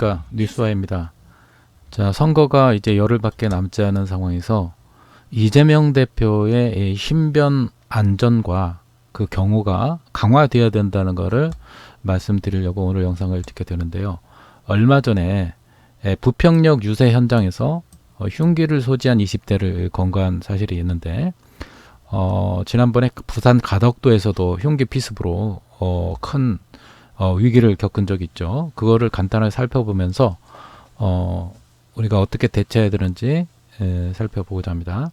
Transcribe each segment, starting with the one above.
안녕하십니까 뉴스와입니다. 자 선거가 이제 열흘밖에 남지 않은 상황에서 이재명 대표의 이 신변 안전과 그 경우가 강화되어야 된다는 것을 말씀드리려고 오늘 영상을 찍게 되는데요. 얼마 전에 에, 부평역 유세 현장에서 어, 흉기를 소지한 20대를 건거한 사실이 있는데 어, 지난번에 부산 가덕도에서도 흉기 피습으로 어, 큰 어, 위기를 겪은 적이 있죠. 그거를 간단하게 살펴보면서 어, 우리가 어떻게 대처해야 되는지 에, 살펴보고자 합니다.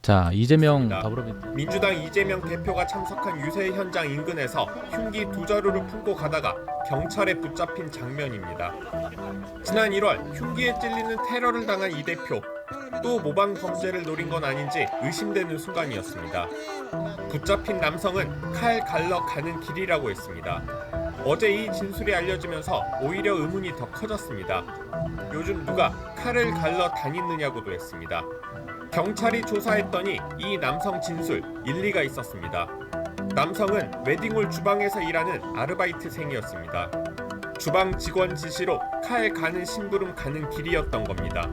자 이재명. 더불어민주당 민주당 이재명 대표가 참석한 유세 현장 인근에서 흉기 두 자루를 품고 가다가 경찰에 붙잡힌 장면입니다. 지난 1월 흉기에 찔리는 테러를 당한 이 대표 또 모방 범죄를 노린 건 아닌지 의심되는 순간이었습니다. 붙잡힌 남성은 칼 갈러 가는 길이라고 했습니다. 어제 이 진술이 알려지면서 오히려 의문이 더 커졌습니다. 요즘 누가 칼을 갈러 다니느냐고도 했습니다. 경찰이 조사했더니 이 남성 진술 일리가 있었습니다. 남성은 웨딩홀 주방에서 일하는 아르바이트생이었습니다. 주방 직원 지시로 칼 가는 심부름 가는 길이었던 겁니다.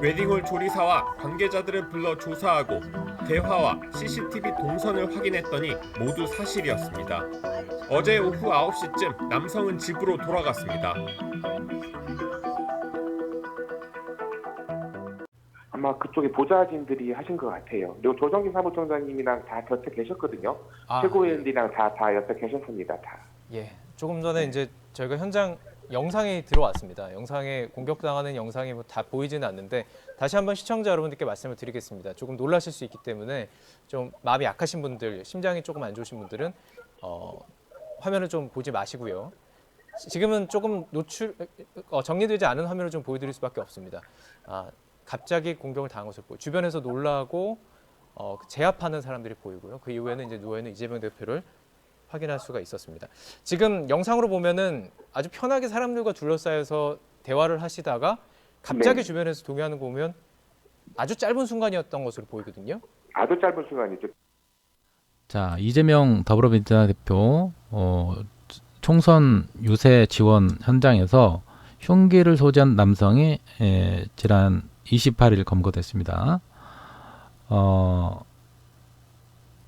웨딩홀 조리사와 관계자들을 불러 조사하고 대화와 CCTV 동선을 확인했더니 모두 사실이었습니다. 어제 오후 9시쯤 남성은 집으로 돌아갔습니다. 아마 그쪽에 보좌진들이 하신 것 같아요. 그리고 조정기 사무총장님이랑 다 곁에 계셨거든요. 아, 최고위원들이랑 다, 다 옆에 계셨습니다. 다. 예. 조금 전에 이제 저희가 현장 영상이 들어왔습니다. 영상에 공격당하는 영상이 뭐 다 보이지는 않는데 다시 한번 시청자 여러분들께 말씀을 드리겠습니다. 조금 놀라실 수 있기 때문에 좀 마음이 약하신 분들, 심장이 조금 안 좋으신 분들은 어, 화면을 좀 보지 마시고요. 지금은 조금 노출 어, 정리되지 않은 화면을 좀 보여드릴 수밖에 없습니다. 아, 갑자기 공격을 당한 것을 보고 주변에서 놀라고 어, 제압하는 사람들이 보이고요. 그 이후에는 이제 있는 이재명 대표를 확인할 수가 있었습니다. 지금 영상으로 보면은 아주 편하게 사람들과 둘러싸여서 대화를 하시다가 갑자기 네. 주변에서 동요하는 거 보면 아주 짧은 순간이었던 것으로 보이거든요. 아주 짧은 시간이죠. 자 이재명 더불어민주당 대표 어, 총선 유세 지원 현장에서 흉기를 소지한 남성이 에, 지난 28일 검거됐습니다. 어,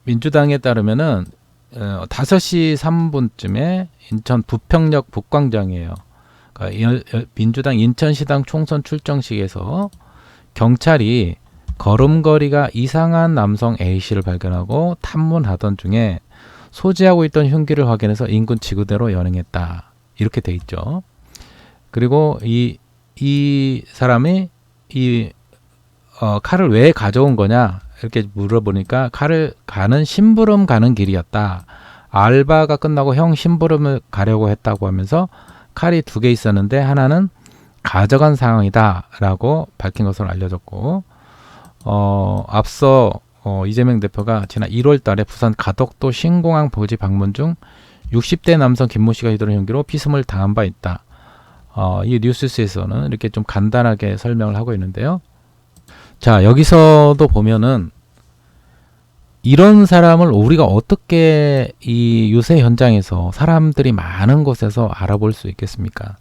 민주당에 따르면은 어, 5시 3분쯤에 인천 부평역 북광장이에요. 그러니까 민주당 인천시당 총선 출정식에서 경찰이 걸음걸이가 이상한 남성 A 씨를 발견하고 탐문하던 중에 소지하고 있던 흉기를 확인해서 인근 지구대로 연행했다. 이렇게 돼 있죠. 그리고 이, 이 사람이 이 어, 칼을 왜 가져온 거냐 이렇게 물어보니까 칼을 가는 심부름 가는 길이었다. 알바가 끝나고 형 심부름을 가려고 했다고 하면서 칼이 두 개 있었는데 하나는 가져간 상황이다라고 밝힌 것으로 알려졌고 어, 앞서 어, 이재명 대표가 지난 1월 달에 부산 가덕도 신공항 보지 방문 중 60대 남성 김모 씨가 휘두른 흉기로 피습을 당한 바 있다. 어, 이 뉴스에서는 이렇게 좀 간단하게 설명을 하고 있는데요. 자, 여기서도 보면은 이런 사람을 우리가 어떻게 이 유세 현장에서 사람들이 많은 곳에서 알아볼 수 있겠습니까?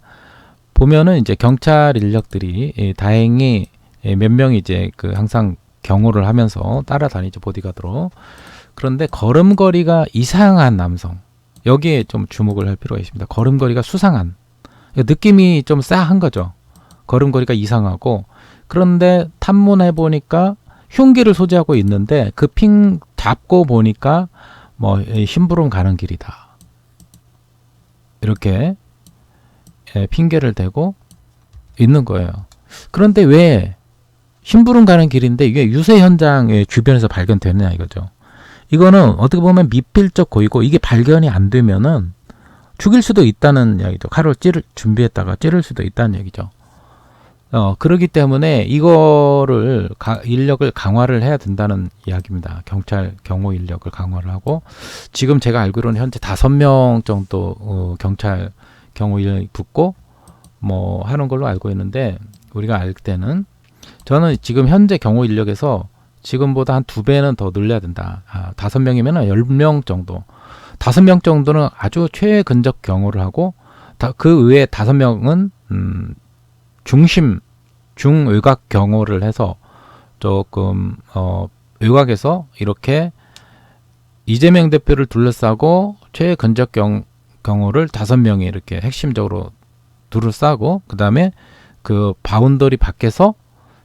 보면은 이제 경찰 인력들이 예, 다행히 예, 몇 명이 이제 그 항상 경호를 하면서 따라다니죠 보디가드로. 그런데 걸음걸이가 이상한 남성 여기에 좀 주목을 할 필요가 있습니다. 걸음걸이가 수상한 느낌이 좀 싸한 거죠. 걸음걸이가 이상하고 그런데 탐문해 보니까 흉기를 소지하고 있는데 그 핑 잡고 보니까 뭐이 심부름 가는 길이다. 이렇게 예, 핑계를 대고 있는 거예요. 그런데 왜 심부름 가는 길인데 이게 유세 현장의 주변에서 발견되느냐 이거죠. 이거는 어떻게 보면 미필적 고의고 이게 발견이 안 되면은 죽일 수도 있다는 이야기죠. 칼을 찌를 준비했다가 찌를 수도 있다는 얘기죠. 어, 그러기 때문에 이거를 가- 인력을 강화를 해야 된다는 이야기입니다. 경찰 경호 인력을 강화를 하고 지금 제가 알기로는 현재 다섯 명 정도 어, 경찰 경호 인력이 붙고 뭐 하는 걸로 알고 있는데 우리가 알 때는 저는 지금 현재 경호 인력에서 지금보다 한 두 배는 더 늘려야 된다. 아, 다섯 명이면 열 명 정도. 다섯 명 정도는 아주 최근적 경호를 하고 다, 그 외에 다섯 명은 음, 중심 중외곽 경호를 해서 조금 어, 외곽에서 이렇게 이재명 대표를 둘러싸고 최근적 경, 경호를 다섯 명이 이렇게 핵심적으로 둘러싸고 그 다음에 그 바운더리 밖에서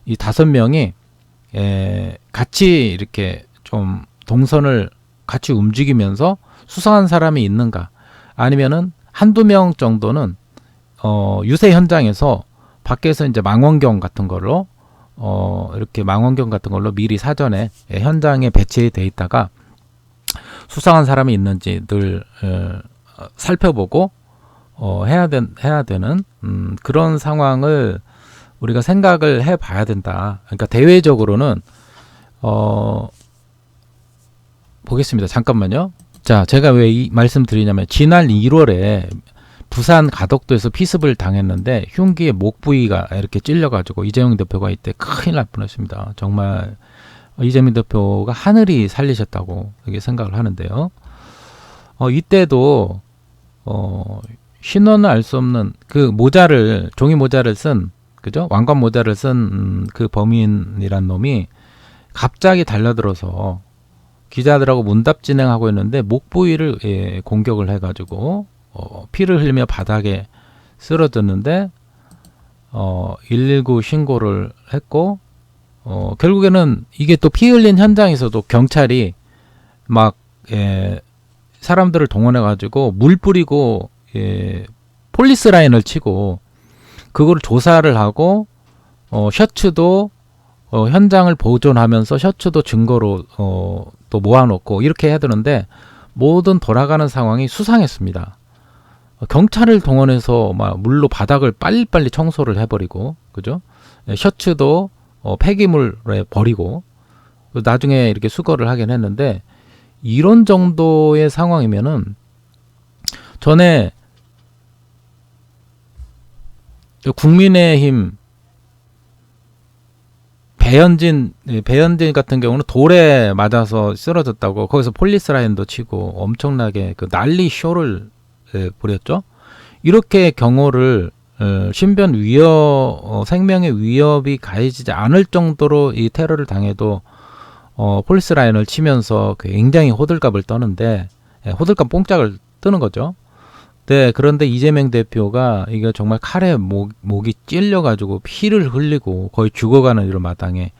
이 다섯 명이 에, 같이 이렇게 좀 동선을 같이 움직이면서 수상한 사람이 있는가? 아니면은 한두 명 정도는 어, 유세 현장에서 밖에서 이제 망원경 같은 걸로 어, 이렇게 망원경 같은 걸로 미리 사전에 예, 현장에 배치돼 있다가 수상한 사람이 있는지 늘 어, 살펴보고 어, 해야 된 해야 되는 음, 그런 상황을 우리가 생각을 해봐야 된다. 그러니까 대외적으로는 어, 보겠습니다. 잠깐만요. 자, 제가 왜 이 말씀 드리냐면 지난 1월에 부산 가덕도에서 피습을 당했는데 흉기의 목 부위가 이렇게 찔려가지고 이재용 대표가 이때 큰일 날 뻔했습니다. 정말 이재명 대표가 하늘이 살리셨다고 이렇게 생각을 하는데요. 어, 이때도 어, 신원을 알 수 없는 그 모자를 종이 모자를 쓴 그죠 왕관 모자를 쓴 그 범인이란 놈이 갑자기 달려들어서 기자들하고 문답 진행하고 있는데 목 부위를 예, 공격을 해가지고 어, 피를 흘리며 바닥에 쓰러졌는데 어, 119 신고를 했고 어, 결국에는 이게 또 피 흘린 현장에서도 경찰이 막 예, 사람들을 동원해 가지고 물 뿌리고 예, 폴리스 라인을 치고 그걸 조사를 하고 어, 셔츠도 어, 현장을 보존하면서 셔츠도 증거로 어, 또 모아놓고 이렇게 해야 되는데 모든 돌아가는 상황이 수상했습니다. 어, 경찰을 동원해서 막 물로 바닥을 빨리빨리 청소를 해버리고 그죠? 예, 셔츠도 어, 폐기물에 버리고 그 나중에 이렇게 수거를 하긴 했는데 이런 정도의 상황이면은 전에 그 국민의힘 배현진 예, 배현진 같은 경우는 돌에 맞아서 쓰러졌다고 거기서 폴리스 라인도 치고 엄청나게 그 난리 쇼를 예, 벌였죠. 이렇게 경호를 어, 신변 위협 어, 생명의 위협이 가해지지 않을 정도로 이 테러를 당해도 어, 폴리스 라인을 치면서 굉장히 호들갑을 떠는데 예, 호들갑 뽕짝을 뜨는 거죠. 네, 그런데 이재명 대표가 이게 정말 칼에 목, 목이 찔려가지고 피를 흘리고 거의 죽어가는 이런 마당에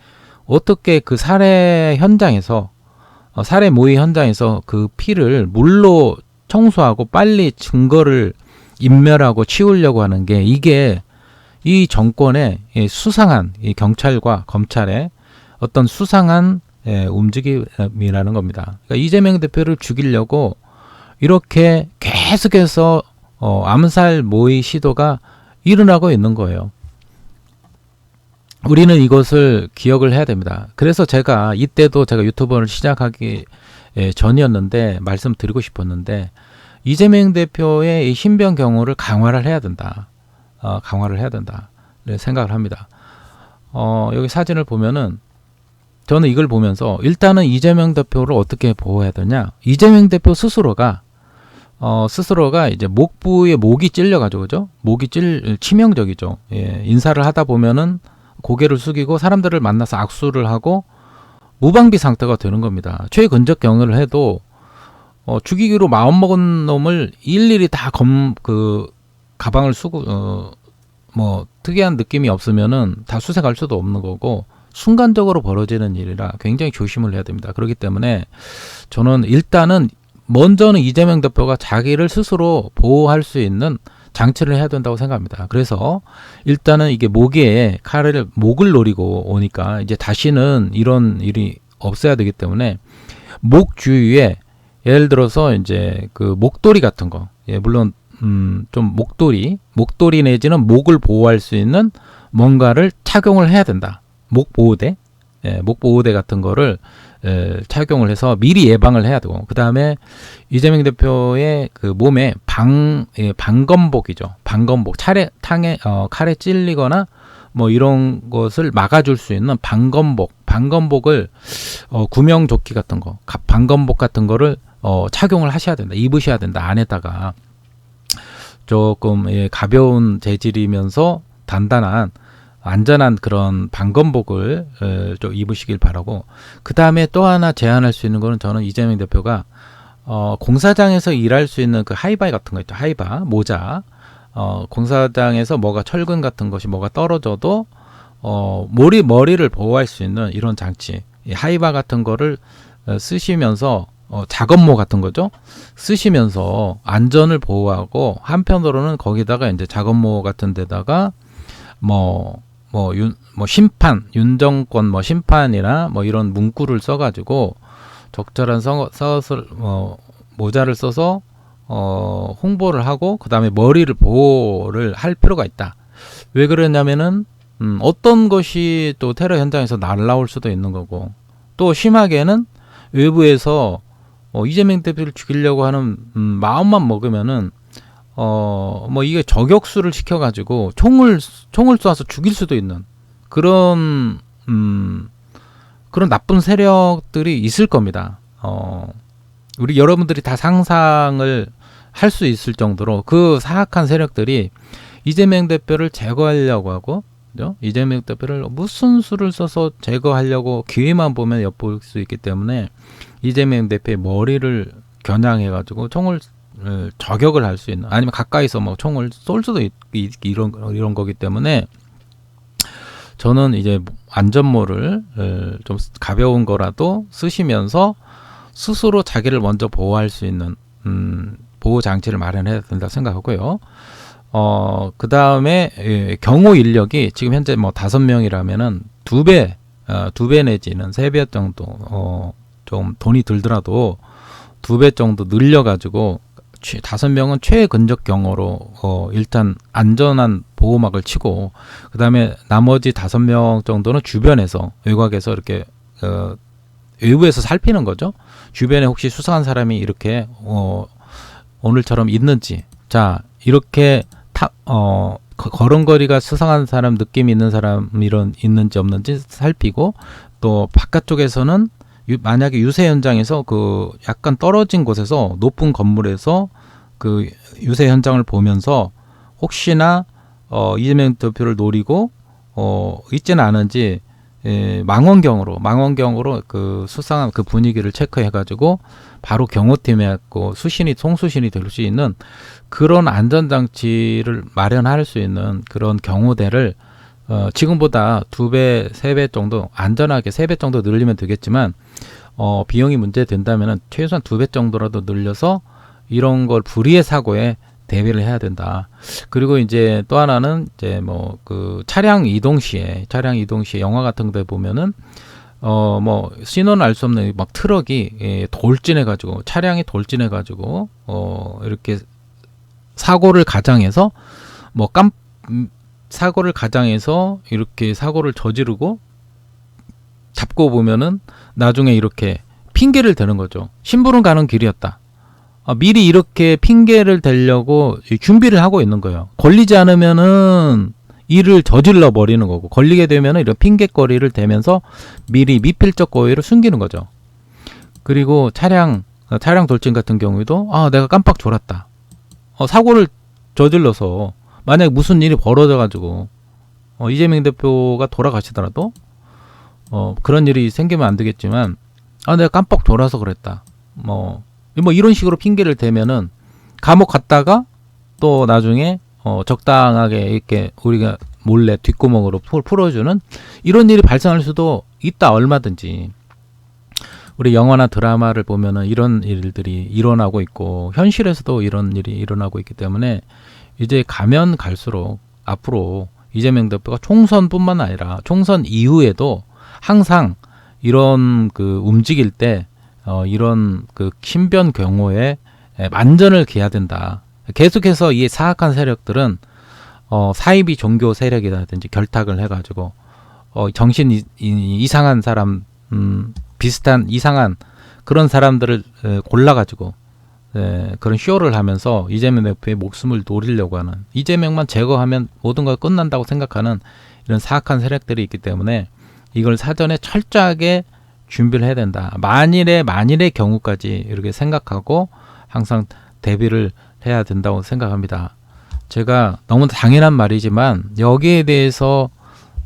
어떻게 그 살해 현장에서 어, 살해 모의 현장에서 그 피를 물로 청소하고 빨리 증거를 인멸하고 치우려고 하는 게 이게 이 정권의 이 수상한 이 경찰과 검찰의 어떤 수상한 예, 움직임이라는 겁니다. 그러니까 이재명 대표를 죽이려고 이렇게 계속해서 어, 암살 모의 시도가 일어나고 있는 거예요. 우리는 이것을 기억을 해야 됩니다. 그래서 제가 이때도 제가 유튜브를 시작하기 예, 전이었는데 말씀드리고 싶었는데 이재명 대표의 이 신변 경호를 강화를 해야 된다. 어, 강화를 해야 된다. 네, 생각을 합니다. 어, 여기 사진을 보면은 저는 이걸 보면서 일단은 이재명 대표를 어떻게 보호해야 되냐? 이재명 대표 스스로가 어, 스스로가 이제 목부에 목이 찔려가지고 그죠? 목이 찔 치명적이죠. 예, 인사를 하다 보면은 고개를 숙이고 사람들을 만나서 악수를 하고 무방비 상태가 되는 겁니다. 최근적 경험을 해도 어, 죽이기로 마음 먹은 놈을 일일이 다 검 그 가방을 쓰고 어, 뭐 특이한 느낌이 없으면은 다 수색할 수도 없는 거고 순간적으로 벌어지는 일이라 굉장히 조심을 해야 됩니다. 그렇기 때문에 저는 일단은 먼저는 이재명 대표가 자기를 스스로 보호할 수 있는 장치를 해야 된다고 생각합니다. 그래서 일단은 이게 목에 칼을 목을 노리고 오니까 이제 다시는 이런 일이 없어야 되기 때문에 목 주위에 예를 들어서 이제 그 목도리 같은 거, 예, 물론 음, 좀 목도리, 목도리 내지는 목을 보호할 수 있는 뭔가를 착용을 해야 된다. 목 보호대, 예, 목 보호대 같은 거를 에, 착용을 해서 미리 예방을 해야 되고 그 다음에 이재명 대표의 그 몸에 방 예, 방검복이죠. 방검복. 차례 탕에 어, 칼에 찔리거나 뭐 이런 것을 막아줄 수 있는 방검복. 방검복을 어, 구명조끼 같은 거 가- 방검복 같은 거를 어, 착용을 하셔야 된다. 입으셔야 된다. 안에다가. 조금 예, 가벼운 재질이면서 단단한 안전한 그런 방검복을 에, 좀 입으시길 바라고 그 다음에 또 하나 제안할 수 있는 거는 저는 이재명 대표가 어, 공사장에서 일할 수 있는 그 하이바이 같은 거 있죠. 하이바 모자. 어, 공사장에서 뭐가 철근 같은 것이 뭐가 떨어져도 어, 머리 머리를 보호할 수 있는 이런 장치. 이 하이바 같은 거를 어, 쓰시면서 어, 작업모 같은 거죠? 쓰시면서 안전을 보호하고 한편으로는 거기다가 이제 작업모 같은 데다가 뭐, 뭐, 윤, 뭐, 심판, 윤정권, 뭐, 심판이나 뭐, 이런 문구를 써가지고 적절한 서, 서술, 뭐, 모자를 써서, 어, 홍보를 하고, 그 다음에 머리를 보호를 할 필요가 있다. 왜 그러냐면은, 음, 어떤 것이 또 테러 현장에서 날라올 수도 있는 거고, 또 심하게는 외부에서 어, 이재명 대표를 죽이려고 하는 음, 마음만 먹으면은 어, 뭐 이게 저격수를 시켜가지고 총을 총을 쏴서 죽일 수도 있는 그런 음, 그런 나쁜 세력들이 있을 겁니다. 어, 우리 여러분들이 다 상상을 할 수 있을 정도로 그 사악한 세력들이 이재명 대표를 제거하려고 하고 그죠? 이재명 대표를 무슨 수를 써서 제거하려고 기회만 보면 엿볼 수 있기 때문에 이재명 대표의 머리를 겨냥해가지고 총을 을 저격을 할 수 있는 아니면 가까이서 뭐 총을 쏠 수도 있, 있, 이런 이런 거기 때문에 저는 이제 안전모를 을, 좀 가벼운 거라도 쓰시면서 스스로 자기를 먼저 보호할 수 있는 음, 보호 장치를 마련해야 된다 생각하고요. 어, 그 다음에 예, 경호 인력이 지금 현재 뭐 다섯 명이라면은 두 배, 어, 두 배 내지는 세 배 정도, 어, 좀 돈이 들더라도 두 배 정도 늘려가지고 최- 다섯 명은 최근적 경호로 어, 일단 안전한 보호막을 치고 그 다음에 나머지 다섯 명 정도는 주변에서 외곽에서 이렇게 어, 외부에서 살피는 거죠. 주변에 혹시 수상한 사람이 이렇게 어, 오늘처럼 있는지 자 이렇게 타, 어, 거- 걸음걸이가 수상한 사람 느낌 있는 사람 이런 있는지 없는지 살피고 또 바깥쪽에서는 유- 만약에 유세 현장에서 그 약간 떨어진 곳에서 높은 건물에서 그 유세 현장을 보면서 혹시나 어 이재명 대표를 노리고 어 있지는 않은지 예, 망원경으로 망원경으로 그 수상한 그 분위기를 체크해 가지고 바로 경호팀에 갖고 수신이 송수신이 될 수 있는 그런 안전 장치를 마련할 수 있는 그런 경호대를 어, 지금보다 두 배, 세 배 정도 안전하게 세 배 정도 늘리면 되겠지만 어, 비용이 문제 된다면은 최소한 두 배 정도라도 늘려서 이런 걸 불의의 사고에 대비를 해야 된다. 그리고 이제 또 하나는 이제 뭐 그 차량 이동 시에 차량 이동 시에 영화 같은 데 보면은 어 뭐 신호는 알 수 없는 막 트럭이 예, 돌진해 가지고 차량이 돌진해 가지고 어 이렇게 사고를 가장해서 뭐깜 음, 사고를 가장해서 이렇게 사고를 저지르고 잡고 보면은 나중에 이렇게 핑계를 대는 거죠. 심부름 가는 길이었다. 아, 미리 이렇게 핑계를 대려고 이 준비를 하고 있는 거예요. 걸리지 않으면은 일을 저질러 버리는 거고 걸리게 되면은 이런 핑계거리를 대면서 미리 미필적 고의를 숨기는 거죠. 그리고 차량 어, 차량 돌진 같은 경우에도 아 내가 깜빡 졸았다. 어, 사고를 저질러서 만약 무슨 일이 벌어져 가지고 어, 이재명 대표가 돌아가시더라도 어, 그런 일이 생기면 안 되겠지만 아 내가 깜빡 졸아서 그랬다. 뭐, 뭐 이런 식으로 핑계를 대면은 감옥 갔다가 또 나중에 어, 적당하게 이렇게 우리가 몰래 뒷구멍으로 풀- 풀어주는 이런 일이 발생할 수도 있다 얼마든지 우리 영화나 드라마를 보면은 이런 일들이 일어나고 있고 현실에서도 이런 일이 일어나고 있기 때문에 이제 가면 갈수록 앞으로 이재명 대표가 총선뿐만 아니라 총선 이후에도 항상 이런 그 움직일 때 어, 이런 그 신변 경호에 에, 만전을 기해야 된다. 계속해서 이 사악한 세력들은 어, 사이비 종교 세력이라든지 결탁을 해가지고 어, 정신 이, 이, 이상한 사람, 음, 비슷한 이상한 그런 사람들을 에, 골라가지고 에, 그런 쇼를 하면서 이재명 대표의 목숨을 노리려고 하는 이재명만 제거하면 모든 걸 끝난다고 생각하는 이런 사악한 세력들이 있기 때문에 이걸 사전에 철저하게 준비를 해야 된다. 만일의 만일의 경우까지 이렇게 생각하고 항상 대비를 해야 된다고 생각합니다. 제가 너무 당연한 말이지만 여기에 대해서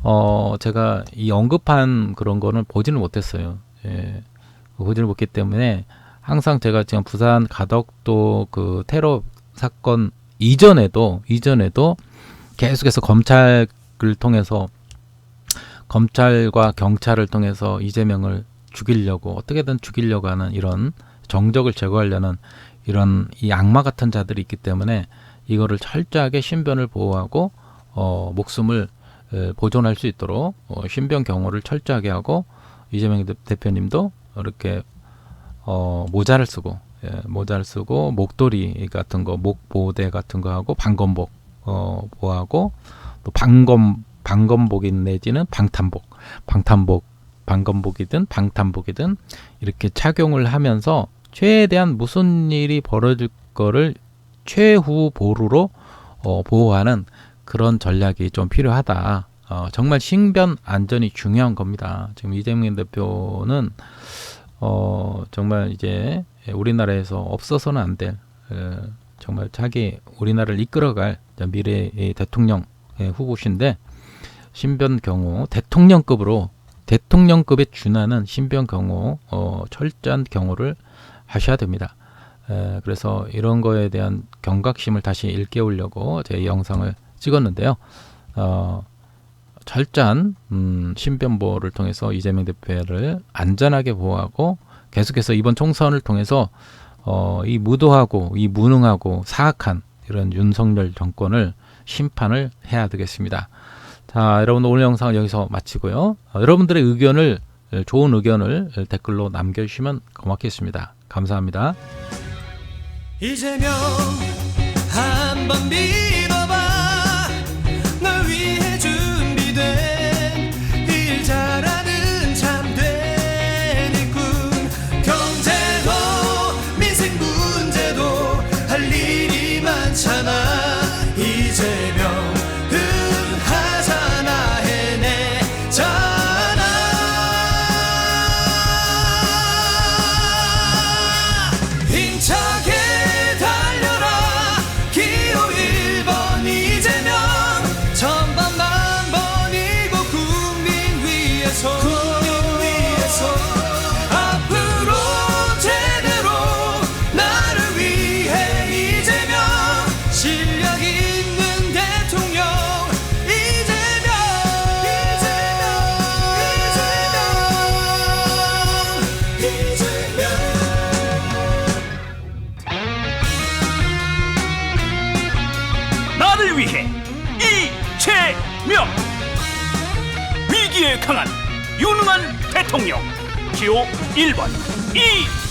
어 제가 이 언급한 그런 거는 보지는 못했어요. 예. 보지를 못했기 때문에 항상 제가 지금 부산 가덕도 그 테러 사건 이전에도 이전에도 계속해서 검찰을 통해서 검찰과 경찰을 통해서 이재명을 죽이려고 어떻게든 죽이려고 하는 이런 정적을 제거하려는 이런 이 악마 같은 자들이 있기 때문에 이거를 철저하게 신변을 보호하고 어, 목숨을 에, 보존할 수 있도록 어, 신변 경호를 철저하게 하고 이재명 대- 대표님도 이렇게 어, 모자를 쓰고 예, 모자를 쓰고 목도리 같은 거 목보대 같은 거 하고 방검복 어, 보하고 또 방검 방검복인 내지는 방탄복 방탄복 방검복이든 방탄복이든 이렇게 착용을 하면서 최대한 무슨 일이 벌어질 거를 최후 보루로 어, 보호하는 그런 전략이 좀 필요하다. 어, 정말 신변 안전이 중요한 겁니다. 지금 이재명 대표는 어, 정말 이제 우리나라에서 없어서는 안될 에, 정말 자기 우리나라를 이끌어갈 미래의 대통령 의 후보신데 신변 경호 대통령급으로 대통령급에 준하는 신변 경호 어, 철저한 경호를 하셔야 됩니다. 에, 그래서 이런 거에 대한 경각심을 다시 일깨우려고 제 영상을 찍었는데요. 어, 철저한 음, 신변보호를 통해서 이재명 대표를 안전하게 보호하고 계속해서 이번 총선을 통해서 어, 이 무도하고 이 무능하고 사악한 이런 윤석열 정권을 심판을 해야 되겠습니다. 자, 여러분 오늘 영상을 여기서 마치고요. 어, 여러분들의 의견을 좋은 의견을 댓글로 남겨주시면 고맙겠습니다. 감사합니다. 이재명 한번 믿 1번. 이재명